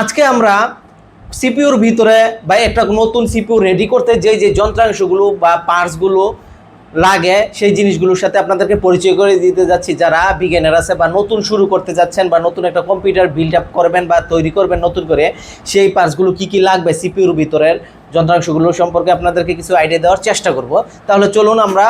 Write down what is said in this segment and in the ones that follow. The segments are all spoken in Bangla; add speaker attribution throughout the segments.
Speaker 1: আজকে আমরা সিপিউর ভিতরে বা একটা নতুন সিপিউ রেডি করতে যে যে যন্ত্রাংশগুলো বা পার্টসগুলো লাগে, সেই জিনিসগুলোর সাথে আপনাদেরকে পরিচয় করে দিতে যাচ্ছি। যারা বিজ্ঞানের আছে বা নতুন শুরু করতে যাচ্ছেন বা নতুন একটা কম্পিউটার বিল্ড আপ করবেন বা তৈরি করবেন নতুন করে, সেই পার্টসগুলো কি কি লাগবে সিপিউর ভিতরের যন্ত্রাংশগুলো সম্পর্কে আপনাদেরকে কিছু আইডিয়া দেওয়ার চেষ্টা করব। তাহলে চলুন আমরা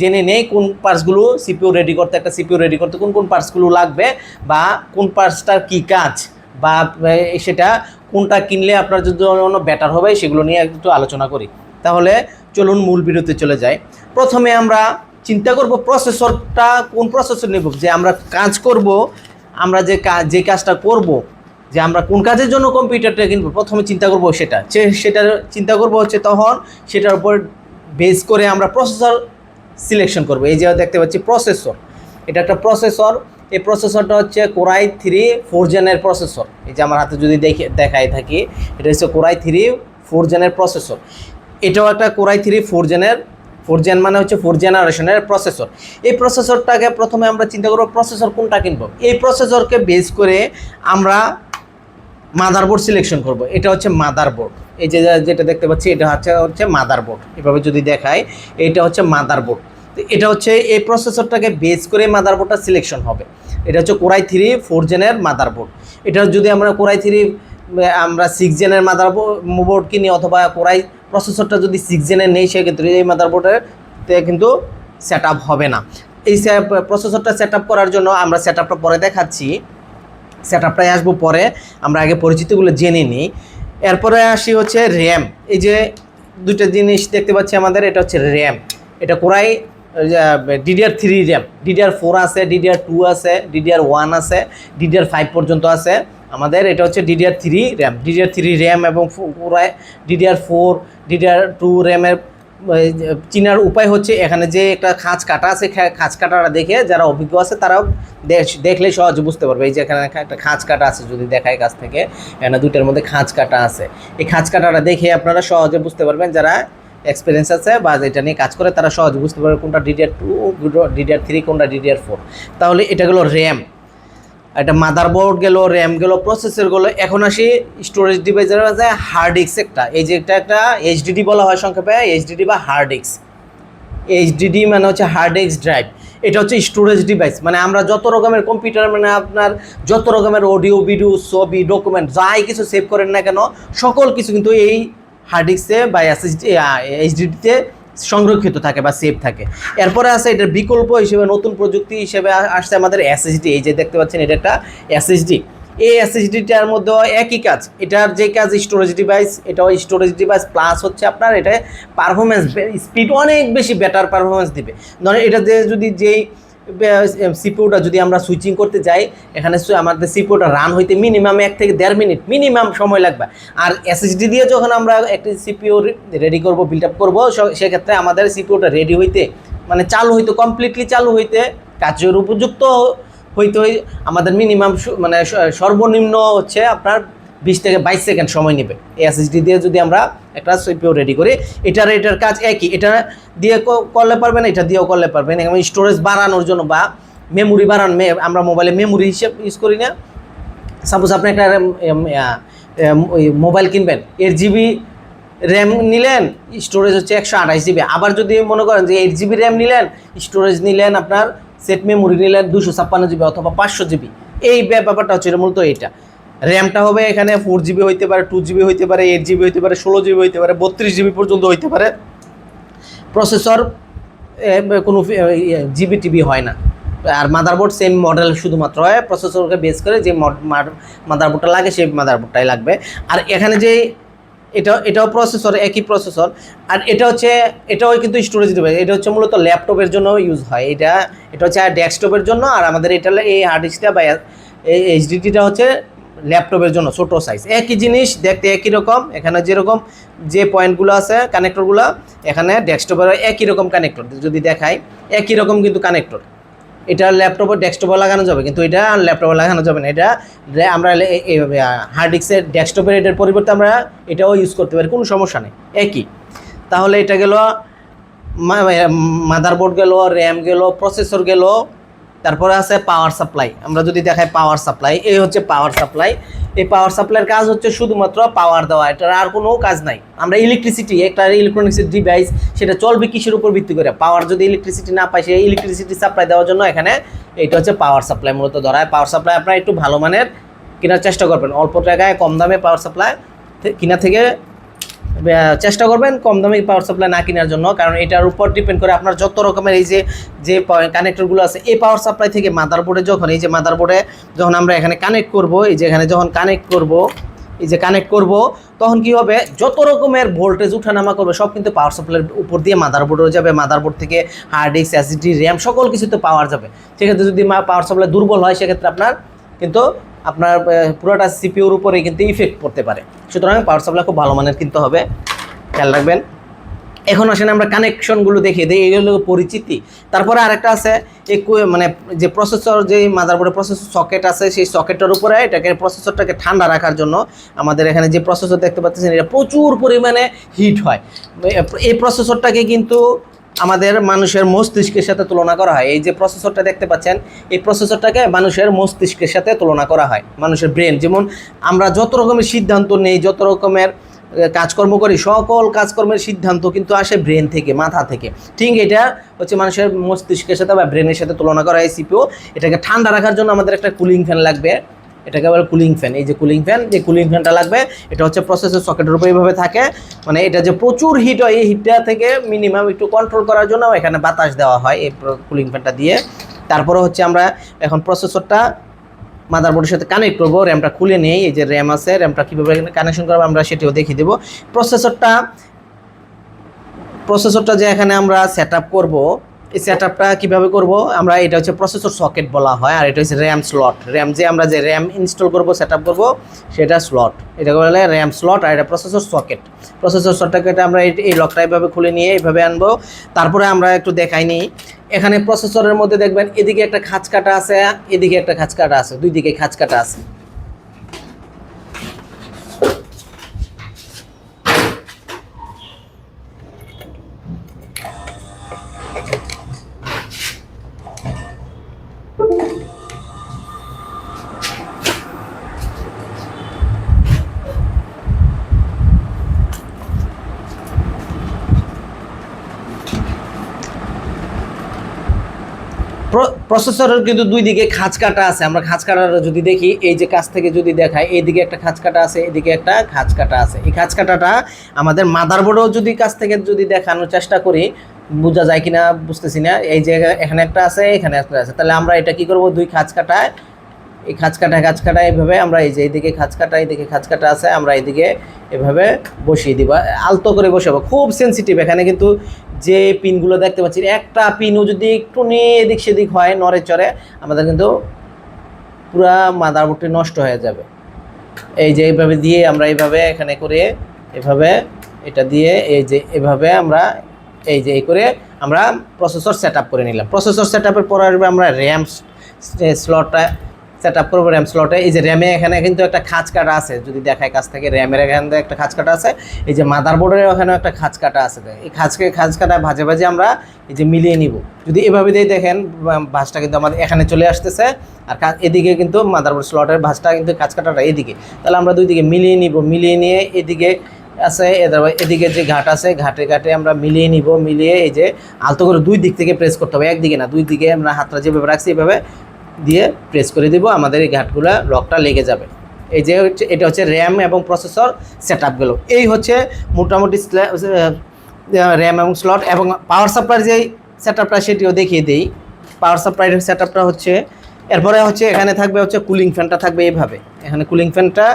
Speaker 1: জেনে নেই কোন পার্টসগুলো সিপিউ রেডি করতে, একটা সিপিউ রেডি করতে কোন কোন পার্টসগুলো লাগবে বা কোন পার্টসটার কি কাজ। বা সেটা কোনটা কিনলে আপনার জন্য বেটার হবে, সেগুলো নিয়ে একটু আলোচনা করি। তাহলে চলুন মূল বিরতি চলে যাই। প্রথমে আমরা চিন্তা করব প্রসেসরটা কোন প্রসেসর নেব? যে আমরা কাজ করব, আমরা যে কাজ যে কাজটা করব, যে আমরা কোন কাজের জন্য কম্পিউটারটা কিনবো, প্রথমে চিন্তা করব সেটা। সে- সেটার চিন্তা করব হচ্ছে তখন সেটার উপর বেস করে আমরা প্রসেসর সিলেকশন করব। এই যে দেখতে পাচ্ছি প্রসেসর এটা একটা প্রসেসর এই প্রসেসরটা হচ্ছে কোরাই থ্রি ফোর জেনের প্রসেসর এই যে আমার হাতে যদি দেখে দেখাই থাকি, এটা হচ্ছে কোরাই থ্রি ফোর জেনের প্রসেসর এটাও একটা কোরাই থ্রি ফোর জেনের ফোর জেন মানে হচ্ছে ফোর জেনারেশনের প্রসেসর এই প্রসেসরটাকে প্রথমে আমরা চিন্তা করব প্রসেসর কোনটা কিনবো। এই প্রসেসরকে বেস করে আমরা মাদারবোর্ড সিলেকশন করব। এটা হচ্ছে মাদারবোর্ড এই যে যেটা দেখতে পাচ্ছি, এটা হচ্ছে হচ্ছে মাদারবোর্ড এভাবে যদি দেখায় এটা হচ্ছে মাদারবোর্ড এটা হচ্ছে এই প্রসেসরটাকে বেস করে মাদারবোর্ডটা সিলেকশন হবে। এটা হচ্ছে কোরাই থ্রি ফোর জেনের মাদারবোর্ড এটা যদি আমরা কোরাই থ্রি আমরা সিক্স জেনের মাদারবোর্ড কিনি অথবা কোরাই প্রসেসরটা যদি সিক্স জেনের নেই, সেক্ষেত্রে এই মাদারবোর্ডের কিন্তু সেট হবে না। এই প্রসেসরটা সেট করার জন্য আমরা সেট পরে দেখাচ্ছি। সেট আপটায় আসব পরে, আমরা আগে পরিচিতিগুলো জেনে নিই। এরপরে আসি হচ্ছে র্যাম এই যে দুইটা জিনিস দেখতে পাচ্ছি আমাদের, এটা হচ্ছে র্যাম এটা core i DDR three RAM DDR four আছে ডিডিআর টু আছে ডিডিআর ওয়ান আছে ডিডিআর ফাইভ পর্যন্ত আছে। আমাদের এটা হচ্ছে DDR three RAM DDR three RAM এবং core i DDR four DDR two র্যামের চিনার উপায় হচ্ছে এখানে যে একটা খাঁজ কাটা আছে, খা- খাঁজ কাটাটা দেখে যারা অভিজ্ঞ আছে তারাও দেখ- দেখলে সহজে বুঝতে পারবে। এই যে এখানে একটা খাঁজ কাটা আছে যদি দেখায় কাছ থেকে, এখানে দুইটার মধ্যে খাঁজ কাটা আছে। এই খাঁজ কাটাটা দেখে আপনারা সহজে বুঝতে পারবেন যারা এক্সপিরিয়েন্স আছে বা যেটা নিয়ে কাজ করে, তারা সহজ বুঝতে পারবে কোনটা ডিডিআর টু ডিডিআর থ্রি কোনটা ডিডিআর ফোর তাহলে এটা গেলো র্যাম একটা মাদারবোর্ড গেল র্যাম গেল প্রসেসর গেলো। এখন আসি স্টোরেজ ডিভাইসের আছে হার্ড ডিস্ক একটা। এই যে একটা একটা এইচডিডি বলা হয় সংক্ষেপে এইচডিডি বা হার্ড ডিস্ক এইচডিডি মানে হচ্ছে হার্ড ডিস্ক ড্রাইভ এটা হচ্ছে স্টোরেজ ডিভাইস মানে আমরা যত রকমের কম্পিউটার মানে আপনার যত রকমের অডিও ভিডিও ছবি ডকুমেন্ট যাই কিছু সেভ করেন না কেন, সকল কিছু কিন্তু এই হার্ড ডিস্কে বা এসএসডি এইচডিডিতে সংরক্ষিত থাকে বা সেভ থাকে। এরপরে আছে এটার বিকল্প হিসেবে, নতুন প্রযুক্তি হিসেবে আসছে আমাদের এসএসডি এই যে দেখতে পাচ্ছেন এটা একটা এসএসডি এই এসএসডিটার মধ্যে একই কাজ, এটার যে কাজ স্টোরেজ ডিভাইস এটাও স্টোরেজ ডিভাইস প্লাস হচ্ছে আপনার এটা পারফরমেন্স স্পিড অনেক বেশি বেটার পারফরমেন্স দিবে। ধরেন এটা যে যদি যেই সিপিউটা যদি আমরা সুইচিং করতে যাই, এখানে আমাদের সিপিউটা রান হইতে মিনিমাম এক থেকে দেড় মিনিট মিনিমাম সময় লাগবে। আর এসএসডি দিয়ে যখন আমরা একটি সিপিউ রেডি করব বিল্ড আপ করব সেক্ষেত্রে আমাদের সিপিউটা রেডি হইতে মানে চালু হইতে কমপ্লিটলি চালু হইতে, কাজের উপযুক্ত হইতে হই আমাদের মিনিমাম মানে সর্বনিম্ন হচ্ছে আপনার বিশ থেকে বাইশ সেকেন্ড সময় নেবে। এই এসএসডি দিয়ে যদি আমরা একটা সিপিও রেডি করি এটার এটার কাজ একই। এটা দিয়ে করলে পারবেন এটা দিয়েও করলে পারবেন এবং স্টোরেজ বাড়ানোর জন্য বা মেমোরি বাড়ান আমরা মোবাইলে মেমোরি হিসেব ইউজ করি না। সাপোজ আপনি একটা মোবাইল কিনবেন, এর জিবি র্যাম নিলেন স্টোরেজ হচ্ছে একশো আঠাশ জিবি আবার যদি মনে করেন যে এইট জিবি র্যাম নিলেন স্টোরেজ নিলেন আপনার সেট মেমোরি নিলেন দুশো ছাপ্পান্ন জিবি অথবা পাঁচশো জিবি এই ব্যাপারটা হচ্ছে মূলত এইটা র্যামটা হবে এখানে ফোর জিবি হইতে পারে টু জিবি হইতে পারে এইট জিবি হইতে পারে, ষোলো জিবি হইতে পারে, বত্রিশ জিবি পর্যন্ত হইতে পারে। প্রসেসর কোনো জিবি টিবি হয় না। আর মাদারবোর্ড সেম মডেল শুধুমাত্র হয় প্রসেসরকে বেস করে যে মাদারবোর্ডটা লাগে, সেই মাদারবোর্ডটাই লাগবে। আর এখানে যে, এটা, এটাও প্রসেসর একই প্রসেসর আর এটা হচ্ছে, এটাও কিন্তু স্টোরেজ ডিভাইস এটা হচ্ছে মূলত ল্যাপটপের জন্য ইউজ হয়। এটা এটা হচ্ছে ডেস্কটপের জন্য, আর আমাদের এটা এই হার্ড ডিস্কটা বা এই এইচডিটিটা হচ্ছে ল্যাপটপের জন্য, ছোট সাইজ একই জিনিস দেখতে একই রকম। এখানে যেরকম যে পয়েন্টগুলো আছে কানেক্টরগুলো এখানে ডেস্কটপের একই রকম কানেক্টর যদি দেখাই, একই রকম কিন্তু কানেক্টর এটা ল্যাপটপে ডেস্কটপে লাগানো যাবে, কিন্তু এটা ল্যাপটপে লাগানো যাবে না। এটা আমরা হার্ড ডিস্কের ডেস্কটপের এটার পরিবর্তে আমরা এটাও ইউজ করতে পারি, কোনো সমস্যা নেই। একই। তাহলে এটা গেল মাদারবোর্ড গেল র্যাম গেল প্রসেসর গেল তারপরে আছে পাওয়ার সাপ্লাই আমরা যদি দেখাই পাওয়ার সাপ্লাই এই হচ্ছে পাওয়ার সাপ্লাই এই পাওয়ার সাপ্লাইয়ের কাজ হচ্ছে শুধুমাত্র পাওয়ার দেওয়া। এটার আর কোনো কাজ নাই। আমরা ইলেকট্রিসিটি একটা ইলেকট্রনিক্স ডিভাইস সেটা চলবে কিসের উপর ভিত্তি করে? পাওয়ার যদি ইলেকট্রিসিটি না পায়, সেই ইলেকট্রিসিটি সাপ্লাই দেওয়ার জন্য এখানে এটা হচ্ছে পাওয়ার সাপ্লাই মূলত ধরায় পাওয়ার সাপ্লাই আপনারা একটু ভালো মানের কেনার চেষ্টা করবেন। অল্প টাকায় কম দামে পাওয়ার সাপ্লাই কিনা থেকে চেষ্টা করবেন কম দামে পাওয়ার সাপ্লাই না কেনার জন্য, কারণ এটার উপর ডিপেন্ড করে আপনার যত রকমের এই যে যে কানেক্টরগুলো আছে, এই পাওয়ার সাপ্লাই থেকে মাদারবোর্ডে যখন, এই যে মাদারবোর্ডে যখন আমরা এখানে কানেক্ট করব, এই যে এখানে যখন কানেক্ট করব, এই যে কানেক্ট করব, তখন কি হবে? যত রকমের ভোল্টেজ উঠানামা করবে, সব কিন্তু পাওয়ার সাপ্লাইয়ের উপর দিয়ে মাদারবোর্ডও যাবে মাদারবোর্ড থেকে হার্ড ডিস্ক এসিডি র্যাম সকল কিছুতে পাওয়ার যাবে। সেক্ষেত্রে যদি পাওয়ার সাপ্লাই দুর্বল হয়, সেক্ষেত্রে আপনার কিন্তু আপনার পুরোটা সিপিউর উপরে কিন্তু ইফেক্ট পড়তে পারে। সুতরাং পাওয়ার সাপ্লাই খুব ভালো মানের কিনতে হবে। খেয়াল রাখবেন। এখন আসেন আমরা কানেকশনগুলো দেখিয়ে দিই এগুলো পরিচিতি। তারপরে আরেকটা আছে মানে যে প্রসেসর যে মাদারবোর্ডের প্রসেসর সকেট আছে, সেই সকেটের উপরে এটাকে প্রসেসরটাকে ঠান্ডা রাখার জন্য আমাদের এখানে যে প্রসেসর দেখতে পাচ্ছেন, এটা প্রচুর পরিমাণে হিট হয়। এই প্রসেসরটাকে কিন্তু আমাদের মানুষের মস্তিষ্কের সাথে তুলনা করা হয়। এই যে প্রসেসরটা দেখতে পাচ্ছেন, এই প্রসেসরটাকে মানুষের মস্তিষ্কের সাথে তুলনা করা হয়, মানুষের ব্রেন যেমন আমরা যত রকমের সিদ্ধান্ত নেই, যত রকমের কাজকর্ম করি, সকল কাজকর্মের সিদ্ধান্ত কিন্তু আসে ব্রেন থেকে, মাথা থেকে। ঠিক এটা হচ্ছে মানুষের মস্তিষ্কের সাথে বা ব্রেনের সাথে তুলনা করা হয় সিপিও এটাকে ঠান্ডা রাখার জন্য আমাদের একটা কুলিং ফ্যান লাগবে। এটাকে বলে কুলিং ফ্যান এই যে কুলিং ফ্যান যে কুলিং ফ্যানটা লাগবে, এটা হচ্ছে প্রসেসর সকেটের উপর এইভাবে থাকে। মানে এটা যে প্রচুর হিট হয়, এই হিটটা থেকে মিনিমাম একটু কন্ট্রোল করার জন্য এখানে বাতাস দেওয়া হয় এই কুলিং ফ্যানটা দিয়ে। তারপরে হচ্ছে আমরা এখন প্রসেসরটা মাদারবোর্ডের সাথে কানেক্ট করব র্যামটা খুলে নেই, এই যে র্যাম আছে র্যামটা কীভাবে কানেকশন করব আমরা সেটিও দেখিয়ে দেবো। প্রসেসরটা প্রসেসরটা যে এখানে আমরা সেট আপ করব এই সেট আপটা কীভাবে করব? আমরা এটা হচ্ছে প্রসেসর সকেট বলা হয়, আর এটা হচ্ছে র্যাম স্লট র্যাম যে আমরা যে র্যাম ইনস্টল করব সেট আপ করব, সেটা স্লট এটা বলে র্যাম স্লট আর এটা প্রসেসর সকেট প্রসেসর সকেটটাকে আমরা এই- এই লকটা এইভাবে খুলে নিয়ে এইভাবে আনব। তারপরে আমরা একটু দেখাই নিই এখানে প্রসেসরের মধ্যে দেখবেন এদিকে একটা খাঁচ কাটা আছে, এদিকে একটা খাঁচ কাটা আছে, দুই দিকে খাঁচ কাটা আছে। প্রসেসরের কিন্তু দুই দিকে খাঁচ কাটা আছে। আমরা খাঁচ কাটাটা যদি দেখি, এই যে কাছ থেকে যদি দেখাই, এইদিকে একটা খাঁচ কাটা আছে, এদিকে একটা খাঁচ কাটা আছে। এই খাঁচ কাটাটা আমাদের মাদারবোর্ডেও যদি কাছ থেকে যদি দেখানোর চেষ্টা করি, বোঝা যায় কিনা বুঝতেছি না। এই যে এখানে একটা আছে, এখানে একটা আছে। তাহলে আমরা এটা কি করব? দুই খাঁচ কাটায়, এই খাঁচ কাটা খাঁচ কাটা এইভাবে আমরা এই যে এইদিকে খাঁচ কাটা এইদিকে খাঁচ কাটা আছে, আমরা এইদিকে এভাবে বসিয়ে দিব। আলতো করে বসাবো। খুব সেনসিটিভ এখানে কিন্তু যে পিনগুলো দেখতে পাচ্ছি, একটা পিনও যদি একটু নিয়ে এদিক সেদিক হয়, নড়ে চড়ে, আমাদের কিন্তু পুরা মাদারবোর্ডটি নষ্ট হয়ে যাবে। এই যে এইভাবে দিয়ে আমরা এইভাবে এখানে করে এভাবে এটা দিয়ে এই যে এভাবে আমরা এই যে এই করে আমরা প্রসেসর সেট করে নিলাম। প্রসেসর সেট আপের পর আমরা র্যাম স্লটটা সেট আপ করব র্যাম স্লটে এই যে র্যামে এখানে কিন্তু একটা খাঁচ কাটা আছে। যদি দেখায় কাছ থেকে র্যামের এখানে একটা খাঁচ কাটা আছে। এই যে মাদারবোর্ডের ওখানেও একটা খাঁচ কাটা আছে। এই খাঁচকে খাঁচ কাটা ভাজে ভাজে আমরা এই যে মিলিয়ে নিব। যদি এভাবে দিয়ে দেখেন ভাঁজটা কিন্তু আমাদের এখানে চলে আসতেছে। আর এদিকে কিন্তু মাদারবোর্ড স্লটের ভাঁজটা কিন্তু খাঁচ কাটাটা এদিকে। তাহলে আমরা দুই দিকে মিলিয়ে নিব, মিলিয়ে নিয়ে এদিকে আছে এদিকে যে ঘাট আছে, ঘাটে ঘাটে আমরা মিলিয়ে নিব, মিলিয়ে এই যে আলতো করে দুই দিক থেকে প্রেস করতে হবে। একদিকে না, দুই দিকে আমরা হাতটা যেভাবে রাখছি, এভাবে দিয়ে প্রেস করে দিব, আমাদের এই ঘাটগুলো লকটা লেগে যাবে। এই যে হচ্ছে, এটা হচ্ছে র্যাম এবং প্রসেসর সেট আপগুলো এই হচ্ছে মোটামুটি র্যাম এবং স্লট এবং পাওয়ার সাপ্লাইয়ের যে সেট আপটা সেটিও দেখিয়ে দিই। পাওয়ার সাপ্লাইয়ের সেট আপটা হচ্ছে, এরপরে হচ্ছে এখানে থাকবে হচ্ছে কুলিং ফ্যানটা থাকবে এইভাবে এখানে কুলিং ফ্যানটা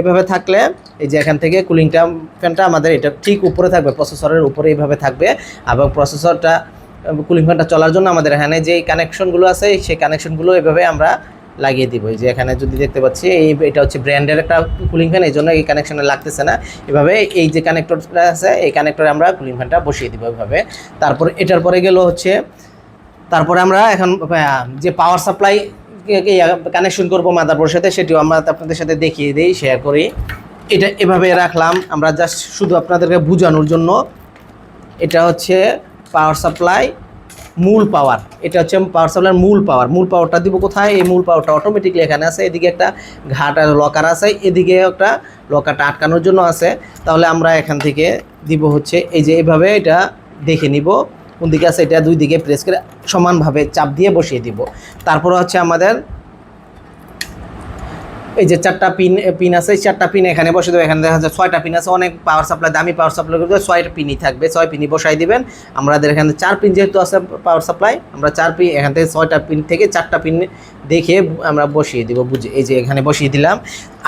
Speaker 1: এভাবে থাকলে, এই যে এখান থেকে কুলিংটা ফ্যানটা আমাদের এটা ঠিক উপরে থাকবে প্রসেসরের উপরে এইভাবে থাকবে এবং প্রসেসরটা কুলিং ফ্যানটা চলার জন্য আমাদের এখানে যে কানেকশনগুলো আছে, সেই কানেকশনগুলো এভাবে আমরা লাগিয়ে দিব। যে এখানে যদি দেখতে পাচ্ছি, এই এটা হচ্ছে ব্র্যান্ডের একটা কুলিং ফ্যান এই জন্য এই কানেকশনে লাগতেছে না। এভাবে এই যে কানেক্টরটা আছে, এই কানেক্টরে আমরা কুলিং ফ্যানটা বসিয়ে দিব এভাবে। তারপর এটার পরে গেল হচ্ছে, তারপরে আমরা এখন যে পাওয়ার সাপ্লাই কানেকশন করব মাদারবোর্ডের সাথে, সেটিও আমরা আপনাদের সাথে দেখিয়ে দিই শেয়ার করি। এটা এভাবে রাখলাম, আমরা জাস্ট শুধু আপনাদেরকে বোঝানোর জন্য। এটা হচ্ছে পাওয়ার সাপ্লাই, মূল পাওয়ার। এটা হচ্ছে পাওয়ার সাপ্লাইয়ের মূল পাওয়ার। মূল পাওয়ারটা দিব কোথায়? এই মূল পাওয়ারটা অটোমেটিকলি এখানে আছে। এদিকে একটা ঘাট লকার আছে। এদিকে একটা লকারটা আটকানোর জন্য আছে। তাহলে আমরা এখান থেকে দিব হচ্ছে এই যে এইভাবে এটা দেখে নিব। কোন দিকে আছে? এটা দুই দিকে প্রেস করে সমানভাবে চাপ দিয়ে বসিয়ে দিব। তারপর হচ্ছে আমাদের এই যে চারটা পিন পিন আছে চারটা পিন এখানে বসে দেবে। এখানে দেখা যায় ছয়টা পিন আছে, অনেক পাওয়ার সাপ্লাই দামি পাওয়ার সাপ্লাই করতে ছয়টা পিনই থাকবে, ছয় পিনই বসাই দিবেন। আমাদের এখানে চার পিন যেহেতু আছে পাওয়ার সাপ্লাই আমরা চার পিন এখান থেকে ছয়টা পিন থেকে চারটা পিন দেখে আমরা বসিয়ে দিব, বুঝে, এই যে এখানে বসিয়ে দিলাম।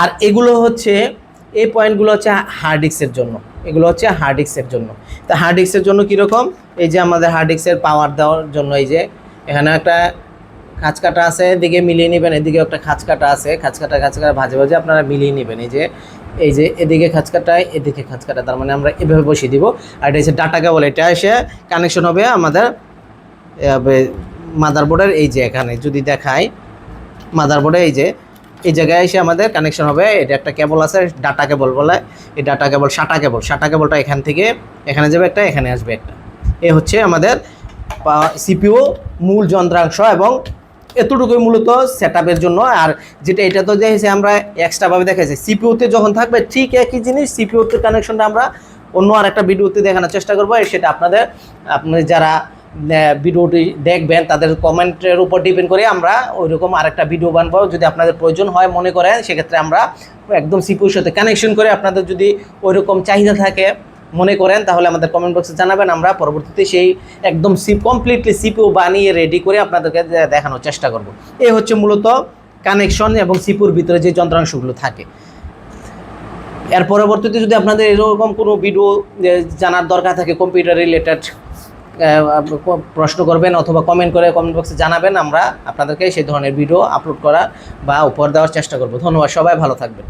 Speaker 1: আর এগুলো হচ্ছে, এই পয়েন্টগুলো হচ্ছে হার্ড ডিস্কের জন্য। এগুলো হচ্ছে হার্ড ডিস্কের জন্য। তা হার্ড ডিস্কের জন্য কীরকম? এই যে আমাদের হার্ড ডিস্কের পাওয়ার দেওয়ার জন্য এই যে, এখানে একটা খাঁচ কাটা আছে, এদিকে মিলিয়ে নেবেন, এদিকে একটা খাঁচ কাটা আছে। খাঁচ কাটা খাঁচ কাটা ভাজে ভাজে আপনারা মিলিয়ে নেবেন। এই যে এই যে এদিকে খাঁচ কাটায় এদিকে খাঁচ কাটা তার মানে আমরা এভাবে বসিয়ে দিব। আর এটা হচ্ছে ডাটা কেবল, এটা এসে কানেকশন হবে আমাদের মাদারবোর্ডের এই যে এখানে, যদি দেখাই মাদারবোর্ডে এই যে, এই জায়গায় এসে আমাদের কানেকশন হবে। এটা একটা কেবল আছে, ডাটা কেবল বলে। এই ডাটা কেবল সাটা কেবল সাটা কেবলটা এখান থেকে, এখানে যাবে একটা, এখানে আসবে একটা। এ হচ্ছে আমাদের সিপিও মূল যন্ত্রাংশ এবং এতটুকুই মূলত সেট জন্য। আর যেটা এটা তো দেখেছি আমরা এক্সট্রাভাবে দেখাইছি। সিপিওতে যখন থাকবে ঠিক একই জিনিস সিপিওতে কানেকশনটা আমরা অন্য আর একটা ভিডিওতে দেখানোর চেষ্টা করব। সেটা আপনাদের, আপনি যারা ভিডিওটি দেখবেন তাদের কমেন্টের উপর ডিপেন্ড করে আমরা ওইরকম আরেকটা ভিডিও বানবো। যদি আপনাদের প্রয়োজন হয়, মনে করেন, সেক্ষেত্রে আমরা একদম সিপিউর সাথে কানেকশন করে আপনাদের যদি ওইরকম চাহিদা থাকে মনে করেন, তাহলে আমাদের কমেন্ট বক্সে জানাবেন আমরা। পরবর্তীতে সেই একদম সি কমপ্লিটলি সিপিউ বানিয়ে রেডি করে আপনাদেরকে দেখানোর চেষ্টা করব। এই হচ্ছে মূলত কানেকশন এবং সিপুর ভিতরে যে যন্ত্রাংশগুলো থাকে। এর পরবর্তীতে যদি আপনাদের এরকম কোনো ভিডিও জানার দরকার থাকে কম্পিউটার রিলেটেড প্রশ্ন করবেন অথবা কমেন্ট করে কমেন্ট বক্সে জানাবেন, আমরা আপনাদেরকে সেই ধরনের ভিডিও আপলোড করা বা উপহার দেওয়ার চেষ্টা করব। ধন্যবাদ, সবাই ভালো থাকবেন।